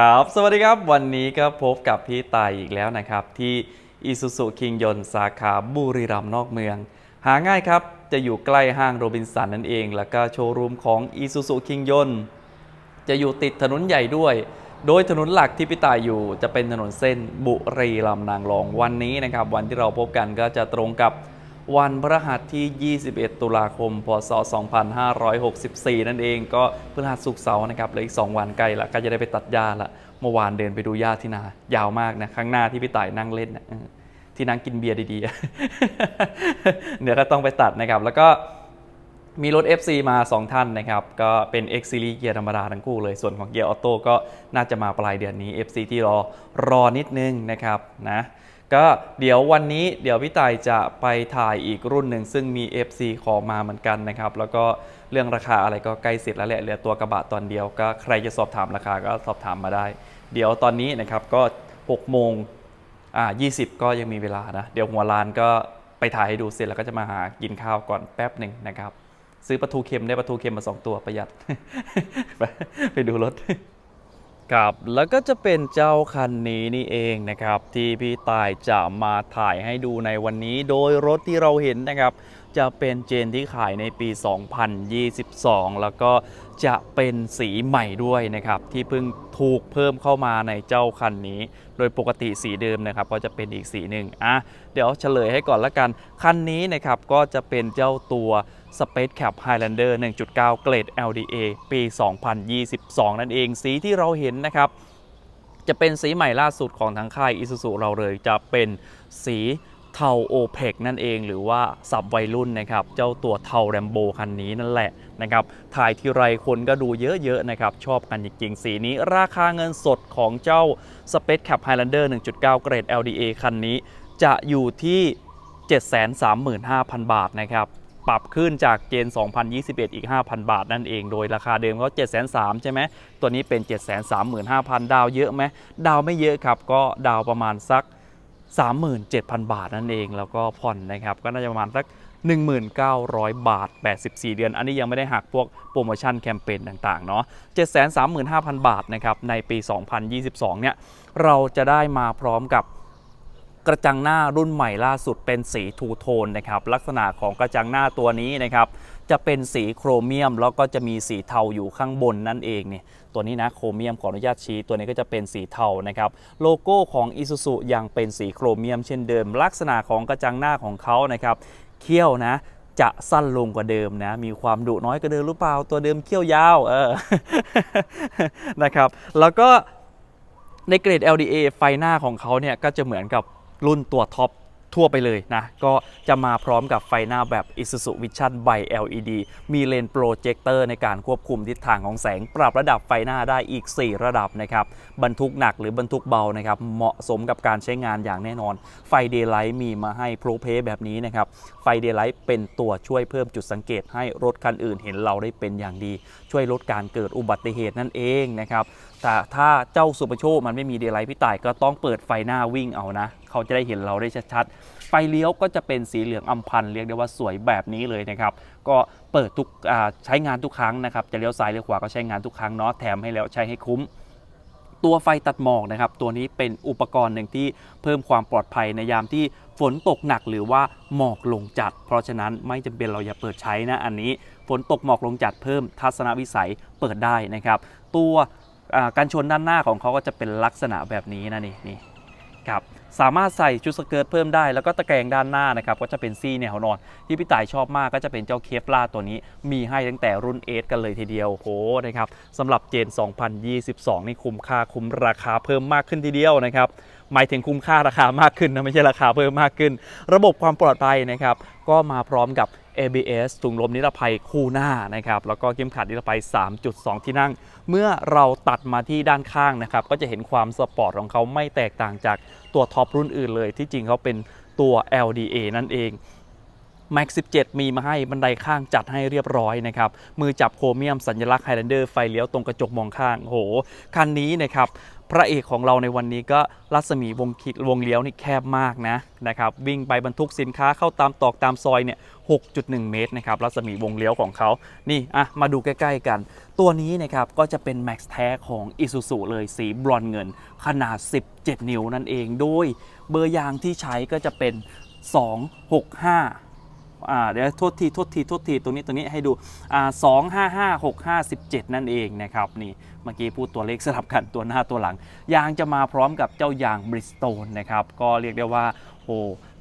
ครับ สวัสดีครับ วันนี้ก็พบกับพี่ตายอีกแล้วนะครับ ที่อีซูซูคิงยนสาขาบุรีรัมย์นอกเมือง หาง่ายครับ จะอยู่ใกล้ห้างโรบินสันนั่นเอง แล้วก็โชว์รูมของอีซูซูคิงยนจะอยู่ติดถนนใหญ่ด้วย โดยถนนหลักที่พี่ตายอยู่จะเป็นถนนเส้นบุรีรัมย์นางรองวันนี้นะครับ วันที่เราพบกันก็จะตรงกับ วันพฤหัสที่ 21 ตุลาคม พศ 2564 นั่นเองก็พฤหัสศุกเสาร์นะครับเหลืออีก 2 วันใกล้ละก็จะได้ไปตัดหญ้าละเมื่อวานเดินไปดูหญ้าที่นายาวมากนะข้างหน้าที่พี่ต่ายนั่งเล่นนะที่นั่งกินเบียร์ดีๆเดี๋ยวก็ต้องไปตัดนะครับ แล้วก็มีรถ FC มา 2 ท่านนะครับ ก็เป็น X Series เกียร์ธรรมดาทั้งคู่เลย ส่วนของเกียร์ออโต้ก็น่าจะมาปลายเดือนนี้ FC ที่รอรอนิดนึงนะครับนะ ก็เดี๋ยววันนี้เดี๋ยวพี่ต่ายจะไปถ่ายอีกรุ่นหนึ่งซึ่งมี FC ขอมาเหมือนกันนะครับ แล้วก็เรื่องราคาอะไรก็ใกล้เสร็จแล้วแหละเหลือตัวกระบะตอนเดียวก็ใครจะสอบถามราคาก็สอบถามมาได้ เดี๋ยวตอนนี้นะครับก็6โมงอ่า20 ก็ยังมีเวลานะเดี๋ยวหัวลานก็ไปถ่ายให้ดูเสร็จแล้วก็จะมาหากินข้าวก่อนแป๊บหนึ่งนะครับ ซื้อปลาทูเค็มได้ปลาทูเค็มมา 2 ตัวประหยัด ไปไปดูรถ ครับแล้วก็จะเป็นเจ้าคันนี้นี่เองนะครับ ที่พี่ตายจะมาถ่ายให้ดูในวันนี้ โดยรถที่เราเห็นนะครับ จะเป็นเจนที่ขายในปี 2022 แล้วก็จะเป็นสีใหม่ด้วยนะครับ ที่เพิ่งถูกเพิ่มเข้ามาในเจ้าคันนี้ โดยปกติสีเดิมนะครับก็จะเป็นอีกสีหนึ่งอะเดี๋ยวเฉลยให้ก่อนละกัน คันนี้นะครับก็จะเป็นเจ้าตัว Space Cap Highlander 1.9 เกรด LDA ปี 2022 นั่นเอง สีที่เราเห็นนะครับ จะเป็นสีใหม่ล่าสุดของทางค่าย Isuzu เราเลยจะเป็นสี เทาโอเพกนั่นเอง หรือว่าสับวัยรุ่นนะครับเจ้าตัวเทาแรมโบคันนี้นั่นแหละนะครับถ่ายทีไรคนก็ดูเยอะๆนะครับชอบกันจริงๆ สีนี้ราคาเงินสดของเจ้า Space Cap Highlander 1.9 เกรด LDA คันนี้ จะอยู่ที่ 735,000 บาทนะครับปรับขึ้นจากเจน 2021 อีก 5,000 บาทนั่นเอง โดยราคาเดิมเขา703,000ใช่ไหม ตัวนี้เป็น 735,000 ดาวเยอะไหม ดาวไม่เยอะครับ ก็ดาวประมาณสัก 37,000 บาทนั่นเอง แล้วก็ผ่อนนะครับก็น่าจะประมาณสัก1,900 บาท 84 เดือน อันนี้ยังไม่ได้หักพวกโปรโมชั่นแคมเปญต่างๆ เนาะ735,000 บาทนะครับในปี 2022 เนี่ย เราจะได้มาพร้อมกับกระจังหน้ารุ่นใหม่ล่าสุดเป็นสีทูโทนนะครับลักษณะของกระจังหน้าตัวนี้นะครับ จะเป็นสีโครเมียม แล้วก็จะมีสีเทาอยู่ข้างบนนั่นเองเนี่ยตัวนี้นะโครเมียมขออนุญาตชี้ตัวนี้ก็จะเป็นสีเทานะครับโลโก้ของ Isuzu ยังเป็นสีโครเมียมเช่นเดิม ลักษณะของกระจังหน้าของเขานะครับเขี้ยวนะจะสั้นลงกว่าเดิมนะ มีความดุน้อยกว่าเดิมหรือเปล่า ตัวเดิมเขี้ยวยาว เออ นะครับ แล้วก็ในเกรด LDA ไฟหน้าของเขาเนี่ย ก็จะเหมือนกับรุ่นตัวท็อป ทั่วไปเลยนะ ก็จะมาพร้อมกับไฟหน้าแบบ Isuzu Vision by LED มีเลนส์โปรเจคเตอร์ในการควบคุมทิศทางของแสง ปรับระดับไฟหน้าได้อีก 4 ระดับนะครับบรรทุกหนักหรือบรรทุกเบานะครับเหมาะสมกับการใช้งานอย่างแน่นอน ไฟเดย์ไลท์มีมาให้โปรเพแบบนี้นะครับไฟเดย์ไลท์เป็นตัวช่วยเพิ่มจุดสังเกตให้รถคันอื่นเห็นเราได้เป็นอย่างดี ช่วยลดการเกิดอุบัติเหตุนั่นเองนะครับ แต่ถ้าเจ้าซูเปอร์โชว์มันไม่มีเดย์ไลท์พี่ต่ายก็ต้องเปิดไฟหน้าวิ่งเอานะ เขาจะได้เห็นเราได้ชัดๆ ไฟเลี้ยวก็จะเป็นสีเหลืองอำพันธ์เรียกได้ว่าสวยแบบนี้เลยนะครับ ก็เปิดทุกใช้งานทุกครั้งนะครับ จะเลี้ยวซ้ายเลี้ยวขวาก็ใช้งานทุกครั้งเนาะแถมให้แล้วใช้ให้คุ้มตัวไฟตัดหมอกนะครับ ตัวนี้เป็นอุปกรณ์หนึ่งที่เพิ่มความปลอดภัยในยามที่ฝนตกหนักหรือว่าหมอกลงจัด เพราะฉะนั้นไม่จำเป็นเราอย่าเปิดใช้นะอันนี้ ฝนตกหมอกลงจัดเพิ่มทัศนวิสัยเปิดได้นะครับ ตัว การชนด้านหน้าของเขาก็จะเป็นลักษณะแบบนี้นะนี่นี่ครับสามารถใส่ชุดสเกิร์ตเพิ่มได้แล้วก็ตะแกรงด้านหน้านะครับก็จะเป็นซี่แนวนอน ที่พี่ต่ายชอบมากก็จะเป็นเจ้าเคฟลาตัวนี้ มีให้ตั้งแต่รุ่นเอกันเลยทีเดียวโหนะครับสำหรับเจน 2022 นี่คุ้มค่าคุ้มราคาเพิ่มมากขึ้นทีเดียวนะครับ หมายถึงคุ้มค่าราคามากขึ้นนะไม่ใช่ราคาเพิ่มมากขึ้น ระบบความปลอดภัยนะครับก็มาพร้อมกับ ABS ถุงลมนิรภัยคู่หน้านะครับแล้วก็เข็มขัดนิรภัย 3.2 ที่นั่ง เมื่อเราตัดมาที่ด้านข้างนะครับก็จะเห็นความสปอร์ตของเขาไม่แตกต่างจากตัวท็อปรุ่นอื่นเลย ที่จริงเขาเป็นตัว LDA นั่นเอง Max 17 มีมาให้บันไดข้างจัดให้เรียบร้อยนะครับ มือจับโครเมียมสัญลักษณ์ Highlander ไฟเลี้ยวตรงกระจกมองข้างโห คันนี้นะครับ พระเอกของเราในวันนี้ก็รัศมีวงคิดวงเลี้ยวนี่แคบมากนะนะครับวิ่งไปบรรทุกสินค้าเข้าตามตอกตามซอยเนี่ย 6.1 เมตรนะครับรัศมีวงเลี้ยวของเขานี่อะมาดูใกล้ ๆ กัน ตัวนี้นะครับก็จะเป็น Max แท้ของ Isuzu เลยสีบรอนเงิน ขนาด 17 นิ้วนั่นเองโดยเบอร์ยางที่ใช้ก็จะเป็น 265 อ่าเดี๋ยวโทษทีโทษทีโทษทีตรงนี้ตรงนี้ให้ดูอ่าสองห้าห้าหกห้าสิบเจ็ดนั่นเองนะครับนี่เมื่อกี้พูดตัวเลขสลับกันตัวหน้าตัวหลัง ยางจะมาพร้อมกับเจ้ายางบริสโตนนะครับก็เรียกได้ว่าโอ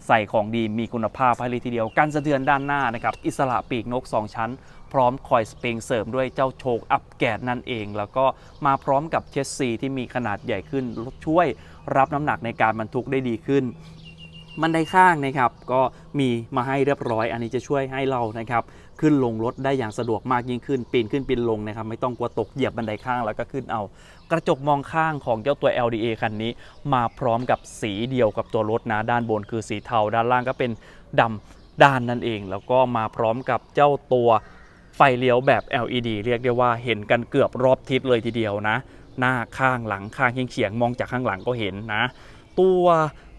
ใส่ของดีมีคุณภาพให้เลยทีเดียวกันสะเทือนด้านหน้านะครับอิสระปีกนก 2 ชั้น พร้อมคอยสปริงเสริมด้วยเจ้าโชคอัพแกดนั่นเอง แล้วก็มาพร้อมกับเชสซีที่มีขนาดใหญ่ขึ้นช่วยรับน้ำหนักในการบรรทุกได้ดีขึ้น บันไดข้างนะครับก็มีมาให้เรียบร้อย อันนี้จะช่วยให้เรานะครับขึ้นลงรถได้อย่างสะดวกมากยิ่งขึ้น ปีนขึ้นปีนลงนะครับไม่ต้องกลัวตกเหยียบบันไดข้างแล้วก็ขึ้นเอา กระจกมองข้างของเจ้าตัว LDA คันนี้ มาพร้อมกับสีเดียวกับตัวรถนะด้านบนคือสีเทา ด้านล่างก็เป็นดำด้านนั่นเอง แล้วก็มาพร้อมกับเจ้าตัวไฟเลี้ยวแบบ LED เรียกได้ว่าเห็นกันเกือบรอบทิศเลยทีเดียวนะ หน้าข้างหลังข้างเฉียงๆมองจากข้างหลังก็เห็นนะ ตัว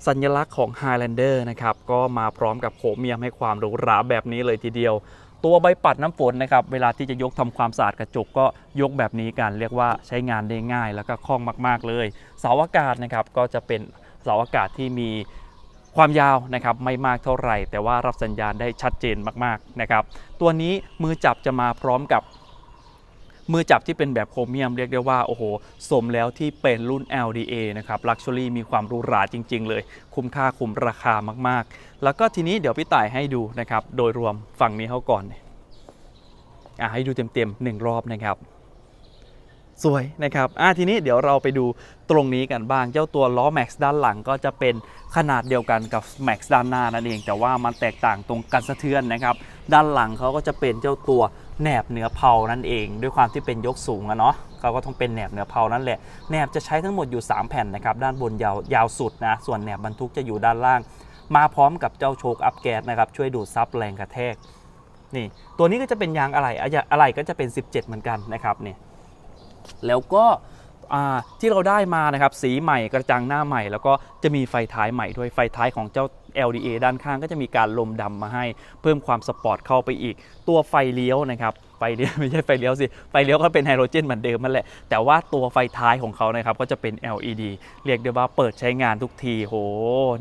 สัญลักษณ์ของ Highlander นะครับ ก็มาพร้อมกับโคเมียมให้ความหรูหราแบบนี้เลยทีเดียว ตัวใบปัดน้ำฝนนะครับ เวลาที่จะยกทำความสะอาดกระจกก็ยกแบบนี้กัน เรียกว่าใช้งานได้ง่ายแล้วก็คล่องมาก ๆ เลย เสาอากาศนะครับก็จะเป็นเสาอากาศที่มีความยาวนะครับไม่มากเท่าไหร่ แต่ว่ารับสัญญาณได้ชัดเจนมากๆนะครับตัวนี้มือจับจะมาพร้อมกับ มือจับที่เป็นแบบโครเมียมเรียกได้ว่า โอ้โห สมแล้วที่เป็นรุ่น LDA นะครับ Luxury มีความหรูหราจริง ๆ เลย คุ้มค่าคุ้มราคามากๆ แล้วก็ทีนี้เดี๋ยวพี่ต่ายให้ดูนะครับ โดยรวมฝั่งนี้เขาก่อนอะให้ดูเต็มๆหนึ่งรอบนะครับสวยนะครับอะทีนี้เดี๋ยวเราไปดูตรงนี้กันบ้าง เจ้าตัวล้อ Max ด้านหลังก็จะเป็นขนาดเดียวกันกับ Max ด้านหน้านั่นเอง แต่ว่ามันแตกต่างตรงกันสะเทือนนะครับ ด้านหลังเขาก็จะเป็นเจ้าตัว แหนบเหนือเพานั่นเอง ด้วยความที่เป็นยกสูงอะเนาะเขาก็ต้องเป็นแหนบเหนือเพานั่นแหละแหนบจะใช้ทั้งหมดอยู่ 3 แผ่นนะครับด้านบนยาวยาวสุดนะส่วนแหนบบรรทุกจะอยู่ด้านล่าง มาพร้อมกับเจ้าโชคอัพแก๊สนะครับช่วยดูดซับแรงกระแทกนี่ตัวนี้ก็จะเป็นยางอะไหล่อะไหล่ก็จะเป็น 17 เหมือนกันนะครับนี่แล้วก็ ที่เราได้มานะครับสีใหม่กระจังหน้าใหม่ แล้วก็จะมีไฟท้ายใหม่ด้วยไฟท้ายของเจ้า LDA ด้านข้างก็จะมีการลมดำมาให้ เพิ่มความสปอร์ตเข้าไปอีก ตัวไฟเลี้ยวนะครับไฟเลี้ยวไม่ใช่ไฟเลี้ยวสิไฟเลี้ยวก็เป็นไฮโดรเจนเหมือนเดิมนั่นแหละแต่ว่าตัวไฟท้ายของเขานะครับก็จะเป็น LED เรียกได้ว่าเปิดใช้งานทุกทีโห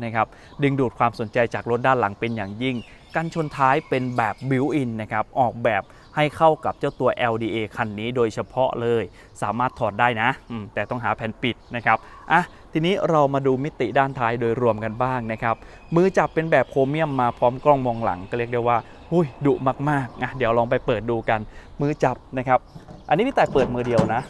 นะครับดึงดูดความสนใจจากรถด้านหลังเป็นอย่างยิ่งกันชนท้ายเป็นแบบบิวอินนะครับออกแบบ ให้เข้ากับเจ้าตัว LDA คันนี้โดยเฉพาะเลย สามารถถอดได้นะ แต่ต้องหาแผ่นปิดนะครับอะทีนี้เรามาดูมิติด้านท้ายโดยรวมกันบ้างนะครับมือจับเป็นแบบโครเมียมมาพร้อมกล้องมองหลังก็เรียกได้ว่าหุยดุมากๆอะเดี๋ยวลองไปเปิดดูกันมือจับนะครับ อันนี้พี่แต่เปิดมือเดียวนะ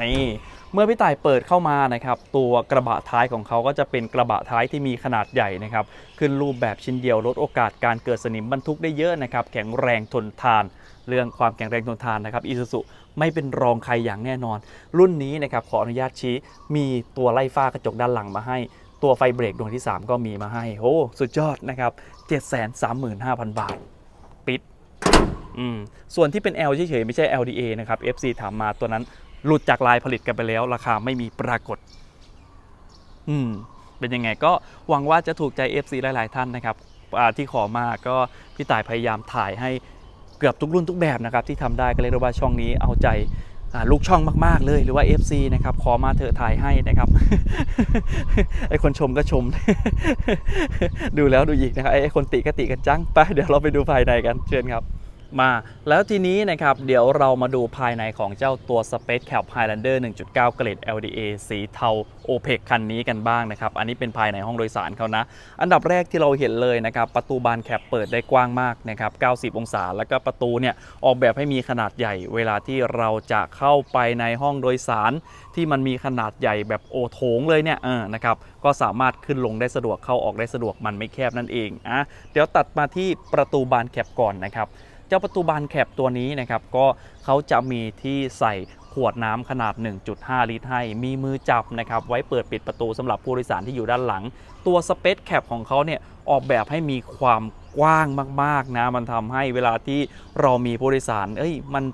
นี่ เมื่อพี่ต่ายเปิดเข้ามานะครับตัวกระบะท้ายของเขาก็จะเป็นกระบะท้ายที่มีขนาดใหญ่นะครับขึ้นรูปแบบชิ้นเดียวลดโอกาสการเกิดสนิมบรรทุกได้เยอะนะครับแข็งแรงทนทาน เรื่องความแข็งแรงทนทานนะครับอีซูซุไม่เป็นรองใครอย่างแน่นอน รุ่นนี้นะครับขออนุญาตชี้มีตัวไล่ฟ้ากระจกด้านหลังมาให้ ตัวไฟเบรกดวงที่ 3 ก็มีมาให้โอ้สุดยอดนะครับ735,000 บาท ปิดอืมส่วนที่เป็น L เฉยๆไม่ใช่ LDA นะครับ FC ถามมาตัวนั้น หลุดจากลายผลิตกันไปแล้ว ราคาไม่มีปรากฏ อืม เป็นยังไงก็หวังว่าจะถูกใจ FC หลาย ๆ ท่านนะครับที่ขอมาก็พี่ต่ายพยายามถ่ายให้เกือบทุกรุ่นทุกแบบนะครับ ที่ทำได้ก็เลยกได้ว่าช่องนี้เอาใจลูกช่องมาก ๆ เลยหรือว่า FC นะครับขอมาเถอะถ่ายให้นะครับไอคนชมก็ชม ดูแล้วดูอีกนะครับไอคนติก็ติกันจังไปเดี๋ยวเราไปดูภายในกันเชิญครับ มา แล้วทีนี้นะครับ เดี๋ยวเรามาดูภายในของเจ้าตัว Space Cap Highlander 1.9 เกรด LDA สีเทา OPEC คันนี้กันบ้างนะครับ อันนี้เป็นภายในห้องโดยสารเขานะ อันดับแรกที่เราเห็นเลยนะครับ ประตูบานแคปเปิดได้กว้างมากนะครับ 90 องศา แล้วก็ประตูเนี่ย ออกแบบให้มีขนาดใหญ่ เวลาที่เราจะเข้าไปในห้องโดยสาร ที่มันมีขนาดใหญ่แบบโอโถงเลยเนี่ยเออนะครับ ก็สามารถขึ้นลงได้สะดวกเข้าออกได้สะดวกมันไม่แคบนั่นเองอะเดี๋ยวตัดมาที่ประตูบานแคปก่อนนะครับ จ้าประตูบานแคปตัวนี้นะครับก็เขาจะมีที่ใส่ขวดน้ำขนาด 1.5 ลิตรให้ มีมือจับนะครับไว้เปิดปิดประตูสำหรับผู้โดยสารที่อยู่ด้านหลัง ตัวสเปซแคปของเขาเนี่ยออกแบบให้มีความกว้างมากๆนะมันทำให้เวลาที่เรามีผู้โดยสาร เอ้ยมัน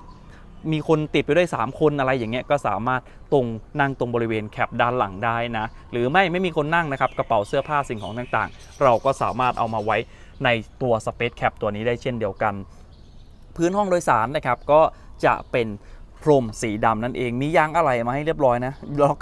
มีคนติดไปด้วย 3 คนอะไรอย่างเงี้ยก็สามารถตรงนั่งตรงบริเวณแคปด้านหลังได้นะ หรือไม่ไม่มีคนนั่งนะครับกระเป๋าเสื้อผ้าสิ่งของต่างๆ เราก็สามารถเอามาไว้ในตัว Space Cap ตัวนี้ได้เช่นเดียวกัน พื้นห้องโดยสารนะครับก็จะเป็น พรมสีดำนั่นเองมียางอะไหล่มาให้เรียบร้อยนะล็อก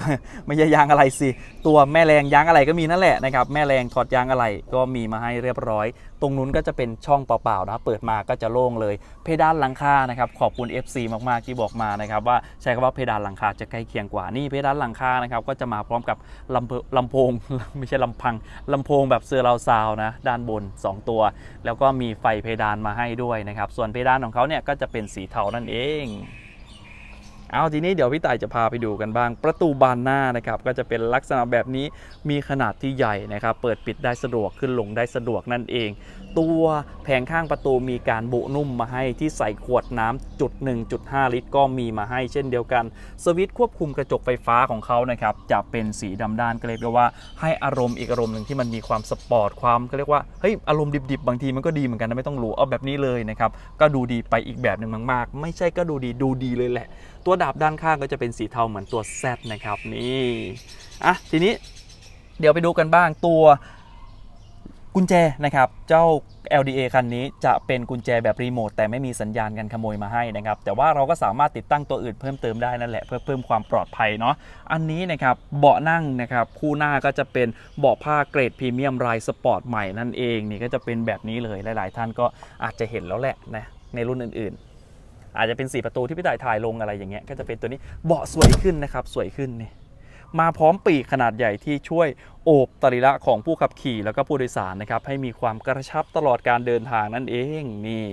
ไม่ใช่ยางอะไหล่สิ ตัวแม่แรงยางอะไหล่ก็มีนั่นแหละนะครับแม่แรงถอดยางอะไหล่ก็มีมาให้เรียบร้อย ตรงนู้นก็จะเป็นช่องเปล่าๆนะเปิดมาก็จะโล่งเลย เพดานหลังคานะครับขอบคุณ FC มากๆที่บอกมานะครับว่าใช้คำว่าเพดานหลังคาจะใกล้เคียงกว่านี่เพดานหลังคานะครับก็จะมาพร้อมกับลำโพลำโพงไม่ใช่ลำพังลำโพงแบบเซอร์ราวซาวนะด้านบน 2 ตัว แล้วก็มีไฟเพดานมาให้ด้วยนะครับส่วนเพดานของเขาเนี่ยก็จะเป็นสีเทานั่นเอง เอาทีนี้เดี๋ยวพี่ต่ายจะพาไปดูกันบ้าง ประตูบานหน้านะครับก็จะเป็นลักษณะแบบนี้มีขนาดที่ใหญ่นะครับเปิดปิดได้สะดวกขึ้นลงได้สะดวกนั่นเอง ตัวแผงข้างประตูมีการบุนุ่มมาให้ที่ใส่ขวดน้ำจุด1.5 ลิตร ก็มีมาให้เช่นเดียวกัน สวิตช์ควบคุมกระจกไฟฟ้าของเขานะครับจะเป็นสีดำด้านก็เลยกว่าให้อารมณ์อีกอารมณ์หนึ่งที่มันมีความสปอร์ตความก็เรียกว่าเฮ้ยอารมณ์ดิบๆ บางทีมันก็ดีเหมือนกันนะไม่ต้องหรูเอาแบบนี้เลยนะครับก็ดูดีไปอีกแบบหนึ่งมากๆ ไม่ใช่ก็ดูดีดูดีเลยแหละ ตัวดาบด้านข้างก็จะเป็นสีเทาเหมือนตัว Z นะครับนี่อะทีนี้เดี๋ยวไปดูกันบ้างตัวกุญแจนะครับเจ้า LDA คันนี้จะเป็นกุญแจแบบรีโมทแต่ไม่มีสัญญาณการขโมยมาให้นะครับแต่ว่าเราก็สามารถติดตั้งตัวอื่นเพิ่มเติมได้นั่นแหละเพื่อเพิ่มความปลอดภัยเนาะอันนี้นะครับเบาะนั่งนะครับคู่หน้าก็จะเป็นเบาะผ้าเกรดพรีเมียมรายสปอร์ตใหม่นั่นเองนี่ก็จะเป็นแบบนี้เลยหลาย ๆ ท่านก็อาจจะเห็นแล้วแหละนะในรุ่นอื่น ๆ อาจจะเป็น4ประตูที่พี่ต่ายถ่ายลงอะไรอย่างเงี้ยก็จะเป็นตัวนี้เบาะสวยขึ้นนะครับสวยขึ้นนี่มาพร้อมปีกขนาดใหญ่ที่ช่วยโอบตริละของผู้ขับขี่แล้วก็ผู้โดยสารนะครับให้มีความกระชับตลอดการเดินทางนั่นเองนี่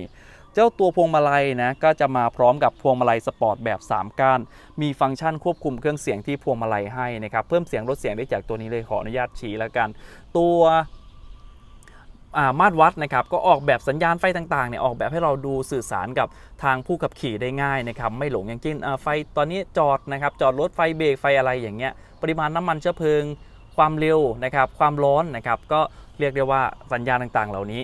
เจ้าตัวพวงมาลัยนะก็จะมาพร้อมกับพวงมาลัยสปอร์ตแบบ 3 ก้าน มีฟังก์ชันควบคุมเครื่องเสียงที่พวงมาลัยให้นะครับเพิ่มเสียงลดเสียงได้จากตัวนี้เลยขออนุญาตชี้แล้วกัน ตัว มาตรวัดนะครับก็ออกแบบสัญญาณไฟต่างๆเนี่ยออกแบบให้เราดูสื่อสารกับทางผู้ขับขี่ได้ง่ายนะครับไม่หลงอย่างเช่นไฟตอนนี้จอดนะครับจอดรถไฟเบรกไฟอะไรอย่างเงี้ยปริมาณน้ำมันเชื้อเพลิง ความเร็วนะครับความร้อนนะครับก็เรียกได้ว่าสัญญาณต่างๆ เหล่านี้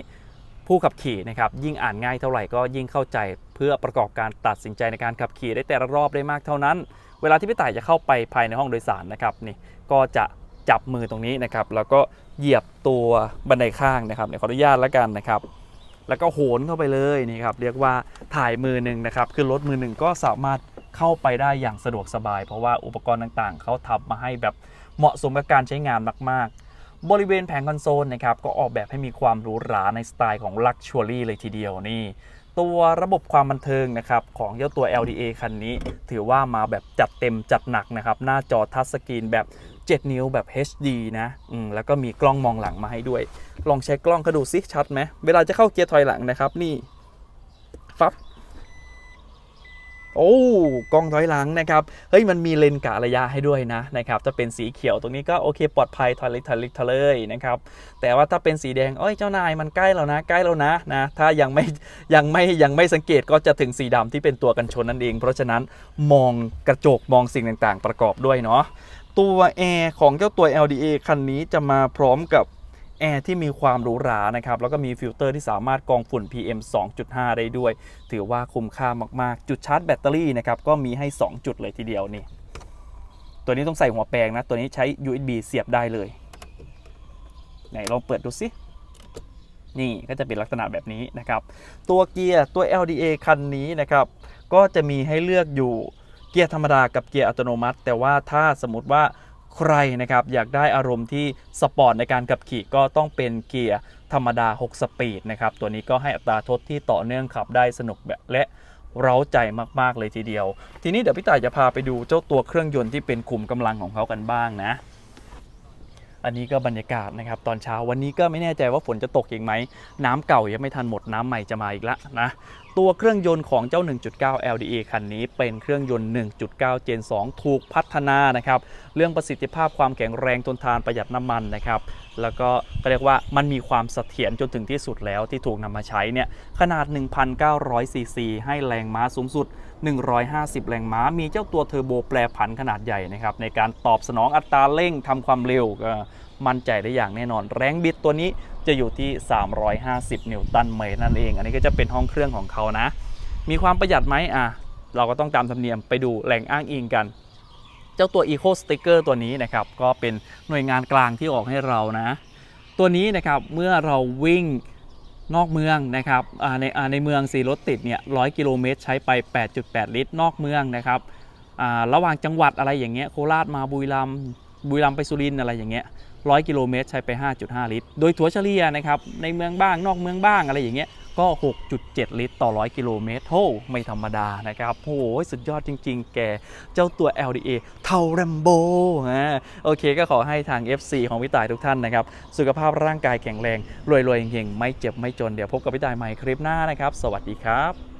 ผู้ขับขี่นะครับยิ่งอ่านง่ายเท่าไหร่ก็ยิ่งเข้าใจเพื่อประกอบการตัดสินใจในการขับขี่ได้แต่ละรอบได้มากเท่านั้น เวลาที่พี่ต่ายจะเข้าไปภายในห้องโดยสารนะครับนี่ก็จะจับมือตรงนี้นะครับแล้วก็ เหยียบตัวบันไดข้างนะครับเดี๋ยวขออนุญาตแล้วกันนะครับ แล้วก็โหนเข้าไปเลยนี่ครับเรียกว่าถ่ายมือหนึ่งนะครับคือรถมือหนึ่งก็สามารถเข้าไปได้อย่างสะดวกสบาย เพราะว่าอุปกรณ์ต่างๆ เขาทำมาให้แบบเหมาะสมกับการใช้งานมาก ๆ บริเวณแผงคอนโซลนะครับก็ออกแบบให้มีความหรูหราในสไตล์ของ Luxury เลยทีเดียวนี่ตัวระบบความบันเทิงนะครับของเจ้าตัว LDA คันนี้ ถือว่ามาแบบจัดเต็มจัดหนักนะครับ หน้าจอทัชสกรีนแบบ 7 นิ้วแบบ HD นะอืมแล้วก็มีกล้องมองหลังมาให้ด้วย ลองใช้กล้องก็ดูซิชัดไหมเวลาจะเข้าเกียร์ถอยหลังนะครับนี่ฟับโอ้กล้องถอยหลังนะครับเฮ้ยมันมีเลนส์กะระยะให้ด้วยนะนะครับถ้าเป็นสีเขียวตรงนี้ก็โอเคปลอดภัยถอยเล็กถอยเล็กถอยเลยนะครับแต่ว่าถ้าเป็นสีแดงเอ้ยเจ้านายมันใกล้แล้วนะใกล้แล้วนะนะถ้ายังไม่ยังไม่ยังไม่สังเกตก็จะถึงสีดำที่เป็นตัวกันชนนั่นเอง เพราะฉะนั้นมองกระจกมองสิ่งต่างๆ ประกอบด้วยเนาะ ตัวแอร์ของเจ้าตัว LDA คันนี้จะมาพร้อมกับแอร์ที่มีความหรูหรานะครับ แล้วก็มีฟิลเตอร์ที่สามารถกรองฝุ่น PM 2.5 ได้ด้วย ถือว่าคุ้มค่ามากๆ จุดชาร์จแบตเตอรี่นะครับ ก็มีให้ 2 จุดเลยทีเดียวนี่ ตัวนี้ต้องใส่หัวแปลงนะ ตัวนี้ใช้ USB เสียบได้เลย ไหนลองเปิดดูสิ นี่ก็จะเป็นลักษณะแบบนี้นะครับ ตัวเกียร์ตัว LDA คันนี้นะครับ ก็จะมีให้เลือกอยู่ เกียร์ธรรมดากับเกียร์อัตโนมัติ แต่ว่าถ้าสมมติว่าใครนะครับอยากได้อารมณ์ที่สปอร์ตในการขับขี่ก็ต้องเป็นเกียร์ธรรมดา 6 สปีดนะครับตัวนี้ก็ให้อัตราทดที่ต่อเนื่องขับได้สนุกแบบและเร้าใจมากๆเลยทีเดียว ทีนี้เดี๋ยวพี่ต่ายจะพาไปดูเจ้าตัวเครื่องยนต์ที่เป็นขุมกำลังของเขากันบ้างนะ อันนี้ก็บรรยากาศนะครับตอนเช้าวันนี้ก็ไม่แน่ใจว่าฝนจะตกอีกไหมน้ำเก่ายังไม่ทันหมดน้ำใหม่จะมาอีกแล้วนะ ตัวเครื่องยนต์ของเจ้า 1.9 LDA คันนี้เป็นเครื่องยนต์ 1.9 Gen 2 ถูกพัฒนานะครับ เรื่องประสิทธิภาพความแข็งแรงทนทานประหยัดน้ำมันนะครับ แล้วก็ก็เรียกว่ามันมีความเสถียรจนถึงที่สุดแล้วที่ถูกนำมาใช้เนี่ย ขนาด 1,900 ซีซี ให้แรงม้าสูงสุด 150 แรงม้า มีเจ้าตัวเทอร์โบแปรผันขนาดใหญ่นะครับในการตอบสนองอัตราเร่งทำความเร็วก็มั่นใจได้อย่างแน่นอน แรงบิดตัวนี้ จะอยู่ที่ 350 นิวตันเมตรนั่นเอง อันนี้ก็จะเป็นห้องเครื่องของเขานะ มีความประหยัดไหมอะ เราก็ต้องตามธรรมเนียมไปดูแหล่งอ้างอิงกัน เจ้าตัว Eco Sticker ตัวนี้นะครับ ก็เป็นหน่วยงานกลางที่ออกให้เรานะ ตัวนี้นะครับ เมื่อเราวิ่งนอกเมืองนะครับในในเมืองสีรถติดเนี่ยร้อยกิโลเมตรใช้ไป 8.8 ลิตร นอกเมืองนะครับระหว่างจังหวัดอะไรอย่างเงี้ย โคราชมาบุรีรัมย์บุรีรัมย์ไปสุรินทร์อะไรอย่างเงี้ย ร้อยกิโลเมตรใช้ไป 5.5 ลิตร โดยถัวเฉลี่ยนะครับในเมืองบ้างนอกเมืองบ้างอะไรอย่างเงี้ยก็ 6.7 ลิตรต่อ 100 กิโลเมตรโอ้ไม่ธรรมดานะครับโอ้โหสุดยอดจริง ๆ แก เจ้าตัว LDA เท่าแรมโบอ่าโอเคก็ขอให้ทาง FC ของพี่ต่ายทุกท่านนะครับ สุขภาพร่างกายแข็งแรง รวยๆเฮงๆ ไม่เจ็บไม่จน เดี๋ยวพบกับพี่ต่ายใหม่คลิปหน้านะครับ สวัสดีครับ